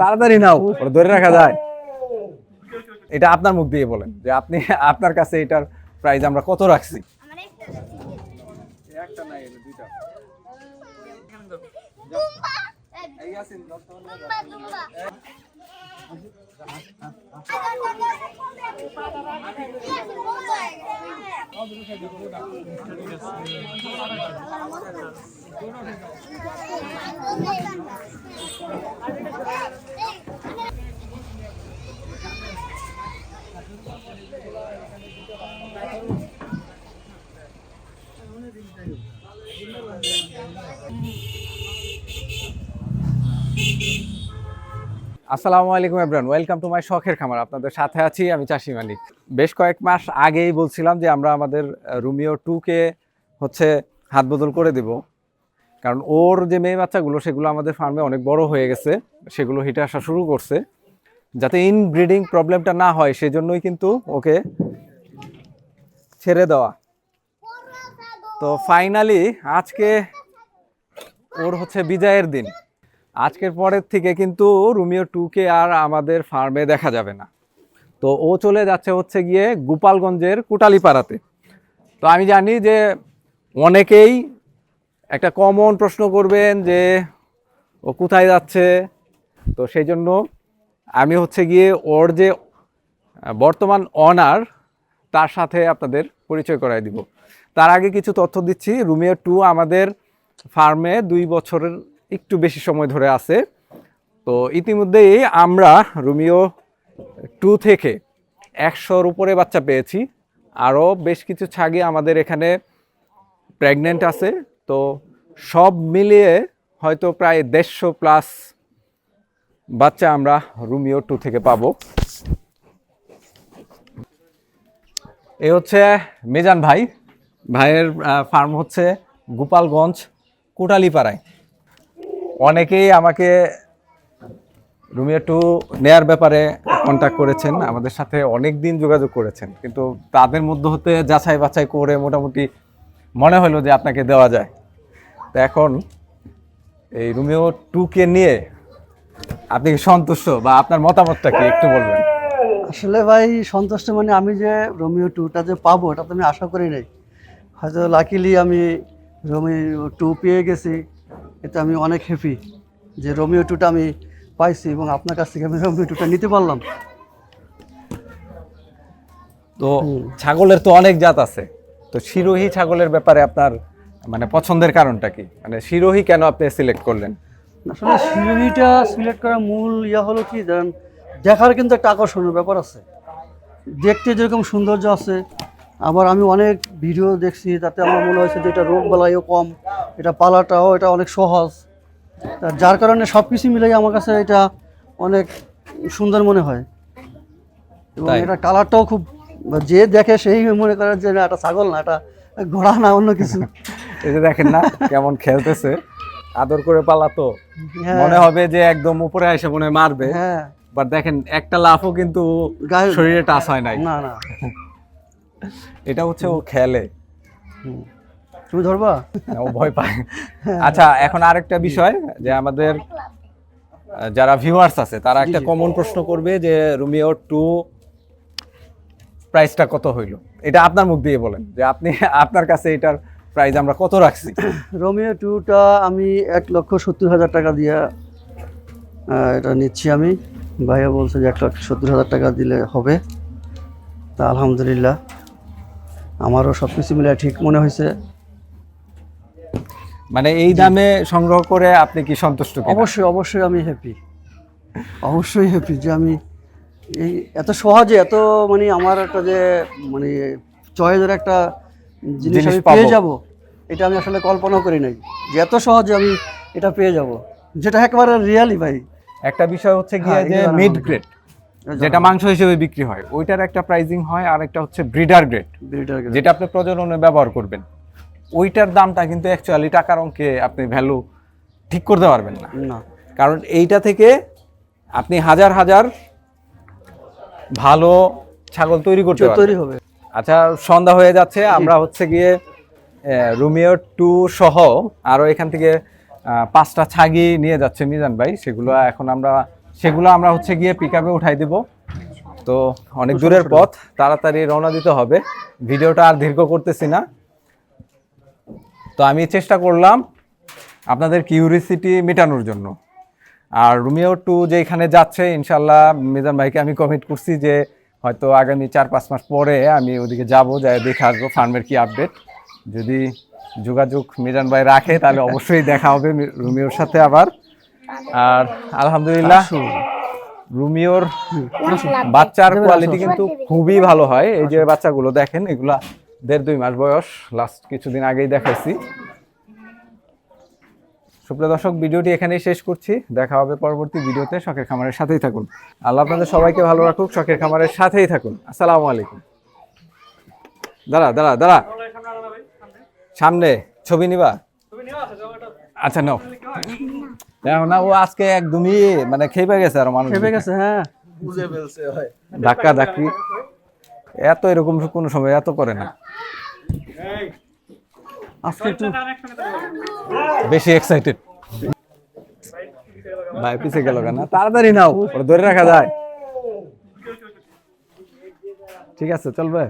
তাড়াতাড়ি নাও ওটা ধরে রাখা যায়। এটা আপনার মুখ দিয়ে বলেন যে আপনি আপনার কাছে এটার প্রাইস আমরা কত রাখছি? আমার একটা একটা নাই দুইটা। আসসালামু আলাইকুম এভরান ওয়েলকাম টু মাই শখের খামার। আপনাদের সাথে আছি আমি চাষি মালিক বেশ কয়েক মাস আগেই বলছিলাম যে আমরা আমাদের রুমিও টুকে হচ্ছে হাত বদল করে দেব। কারণ ওর যে মেয়ে বাচ্চাগুলো, সেগুলো আমাদের ফার্মে অনেক বড় হয়ে গেছে। সেগুলো হিটে আসা শুরু করছে। যাতে ইনব্রিডিং প্রবলেমটা না হয়, সেজন্যই কিন্তু ওকে ছেড়ে দেওয়া। তো ফাইনালি আজকে ওর হচ্ছে বিজয়ের দিন। আজকের পরের থেকে কিন্তু রুমিও টুকে আর আমাদের ফার্মে দেখা যাবে না। তো ও চলে যাচ্ছে হচ্ছে গিয়ে গোপালগঞ্জের কুটালিপাড়াতে। তো আমি জানি যে অনেকেই একটা কমন প্রশ্ন করবেন যে, ও কোথায় যাচ্ছে? তো সেই জন্য আমি হচ্ছে গিয়ে ওর যে বর্তমান অনার তার সাথে আপনাদের পরিচয় করাই দিব। তার আগে কিছু তথ্য দিচ্ছি। রুমিও টু আমাদের ফার্মে দুই বছরের একটু বেশি সময় ধরে আছে। তো ইতিমধ্যেই আমরা রুমিও টু থেকে একশোর উপরে বাচ্চা পেয়েছি। আরও বেশ কিছু ছাগি আমাদের এখানে প্রেগনেন্ট আছে। তো সব মিলিয়ে হয়তো প্রায় দেড়শো প্লাস বাচ্চা আমরা রুমিও টু থেকে পাবো। এ হচ্ছে মেজান ভাই। ভাইয়ের ফার্ম হচ্ছে গোপালগঞ্জ, কোটালিপাড়ায়। অনেকেই আমাকে রুমিও টু নেয়ার ব্যাপারে কন্ট্যাক্ট করেছেন, আমাদের সাথে অনেক দিন যোগাযোগ করেছেন, কিন্তু তাদের মধ্যে হতে যাচাই বাছাই করে মোটামুটি মনে হলো যে আপনাকে দেওয়া যায়। তো এখন এই রুমিও টুকে নিয়ে আপনি কি সন্তুষ্ট বা আপনার মতামতটা কি একটু বলবেন? আসলে ভাই সন্তুষ্ট মানে আমি যে রোমিও টুটা যে পাবো এটা তো আমি আশা করি নাই। হয়তো লাকিলি আমি রোমিও টু পেয়ে গেছি এতে আমি অনেক হ্যাপি যে রোমিও টুটা আমি পাইছি এবং আপনার কাছ থেকে আমি রোমিও টুটা নিতে পারলাম। তো ছাগলের তো অনেক জাত আছে। তো শিরোহী ছাগলের ব্যাপারে আপনার মানে পছন্দের কারণটা কি? মানে শিরোহী কেন আপনি সিলেক্ট করলেন? আসলে শিরোহীটা সিলেক্ট করার মূল ইয়া হলো কি ধরেন দেখার কিন্তু একটা আকর্ষণের ব্যাপার আছে। দেখতে যেরকম সৌন্দর্য আছে আবার আমি অনেক ভিডিও দেখছি তাতে আমার মনে হয়েছে যে এটা রোগ বালাইও কম এটা পালাটাও এটা অনেক সহজ। যার কারণে সব কিছু মিলাই আমার কাছে এটা অনেক সুন্দর মনে হয়। এবং এটা কালারটাও খুব যে দেখে সেই মনে করে যে না এটা ছাগল না এটা ঘোড়া না অন্য কিছু। এই যে দেখেন না কেমন খেলতেছে। আদর করে পালা তো হ্যাঁ। মনে হবে যে একদম উপরে এসে মনে মারবে। হ্যাঁ। বাট দেখেন একটা লাফও কিন্তু শরীরে টাচ হয় নাই। না না। এটা হচ্ছে ও খেলে। তুমি ধরবা? ও ভয় পায়। আচ্ছা এখন আরেকটা বিষয় যে আমাদের যারা ভিউয়ার্স আছে তারা একটা কমন প্রশ্ন করবে যে রুমিও টু প্রাইসটা কত হইল? এটা আপনার মুখ দিয়ে বলেন যে আপনি আপনার কাছে এটার প্রাইস আমরা কত রাখছি? রোমিও টুটা আমি এক লক্ষ সত্তর হাজার টাকা দিয়ে এটা নিচ্ছি আমি। ভাইয়া বলছে যে এক লক্ষ সত্তর হাজার টাকা দিলে হবে। তা আলহামদুলিল্লাহ আমারও সব কিছু মিলে ঠিক মনে হয়েছে। মানে এই দামে সংগ্রহ করে আপনি কি সন্তুষ্ট অবশ্যই অবশ্যই আমি হ্যাপি অবশ্যই হ্যাপি যে আমি এই এত সহজে এত মানে আমার একটা যে মানে চয়েসের একটা জিনিস আমি পেয়ে যাব এটা আমি আসলে কল্পনা করি নাই যে এত সহজে আমি এটা পেয়ে যাব। যেটা একেবারে রিয়ালি ভাই। একটা বিষয় হচ্ছে গিয়ে হ্যাঁ, যে মিড গ্রেড যেটা মাংস হিসেবে বিক্রি হয় ওইটার একটা প্রাইজিং হয় আর একটা হচ্ছে ব্রিডার গ্রেড ব্রিডার গ্রেড। যেটা আপনি প্রজননে ব্যবহার করবেন ওইটার দামটা কিন্তু অ্যাকচুয়ালি টাকার অঙ্কে আপনি ভ্যালু ঠিক করতে পারবেন না। না। কারণ এইটা থেকে আপনি হাজার হাজার ভালো ছাগল তৈরি করতে তৈরি হবে। আচ্ছা সন্ধ্যা হয়ে যাচ্ছে আমরা হচ্ছে গিয়ে রুমিও টু সহ আরও এখান থেকে পাঁচটা ছাগি নিয়ে যাচ্ছে মিজান ভাই। সেগুলো এখন আমরা সেগুলো আমরা হচ্ছে গিয়ে পিক আপে উঠাই দিব। তো অনেক দূরের পথ তাড়াতাড়ি রওনা দিতে হবে। ভিডিওটা আর দীর্ঘ করতেছি না। তো আমি চেষ্টা করলাম আপনাদের কিউরিসিটি মেটানোর জন্য। আর রুমিও টু যেখানে যাচ্ছে ইনশাল্লাহ মিজান ভাইকে আমি কমিট করছি যে হয়তো আগামী চার পাঁচ মাস পরে আমি ওদিকে যাব যাই দেখে আসব ফার্মের কি আপডেট যদি যোগাযোগ মিজান ভাই রাখে তাহলে অবশ্যই দেখা হবে রুমিওর সাথে আবার। আর আলহামদুলিল্লাহ রুমিওর বাচ্চার কোয়ালিটি কিন্তু খুবই ভালো হয়। এই যে বাচ্চাগুলো দেখেন এগুলা দেড় দুই মাস বয়স লাস্ট কিছুদিন আগেই দেখাইছি। সুপ্রিয় দর্শক ভিডিওটি এখানেই শেষ করছি। দেখা হবে পরবর্তী ভিডিওতে শখের খামারের সাথেই থাকুন। আল্লাহ আপনাদের সবাইকে ভালো রাখুক শখের খামারের সাথেই থাকুন। আসসালামু আলাইকুম। দাঁড়া দাঁড়া দাঁড়া। সামনে ছবি নিবা? আচ্ছা নাও। দেখো না ও আজকে একদমই মানে খেপে গেছে আর মানুষ ভেবে গেছে হ্যাঁ। বুঝে ফেলছে ধাক্কা ধাক্কি। এত এরকম কোনো সময় এত করে না। আজকে একটু বেশি এক্সাইটেড ভাই পিছে গেল কেন? তাড়াতাড়ি নাও ওটা ধরে রাখা যায়। ঠিক আছে চলবে